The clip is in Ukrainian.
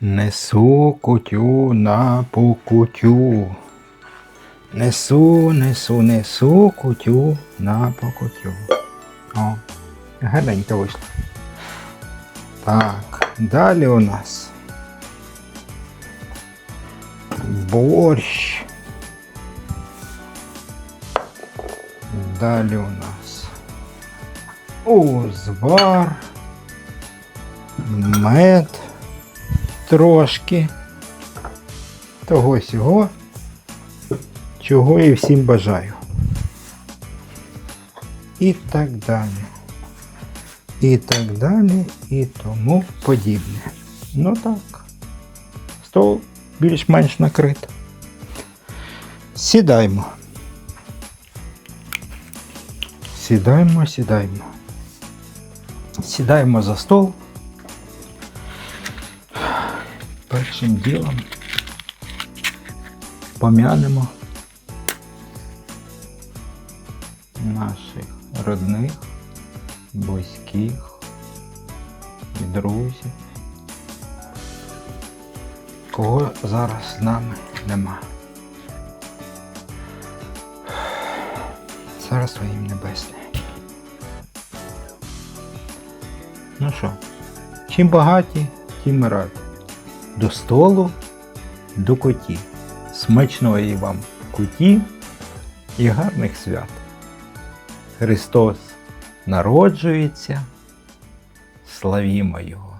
Несу кутю на покутю. Несу, несу, несу кутю на покутю. О, гарненько вийшло. Так, далі у нас. Борщ. Далі у нас узвар, мед трошки. Того сього, чого і всім бажаю. І так далі. І так далі, і тому подібне. Ну так. Стол більш-менш накрито. Сідаймо. Сідаємо, сідаємо. Сідаємо за стол. Першим ділом пом'янемо наших родних, близьких і друзів, кого зараз з нами нема. Царство їм небесне. Ну що, чим багаті, тим раді. До столу, до коті. Смачної вам куті і гарних свят. Христос народжується, славімо Його.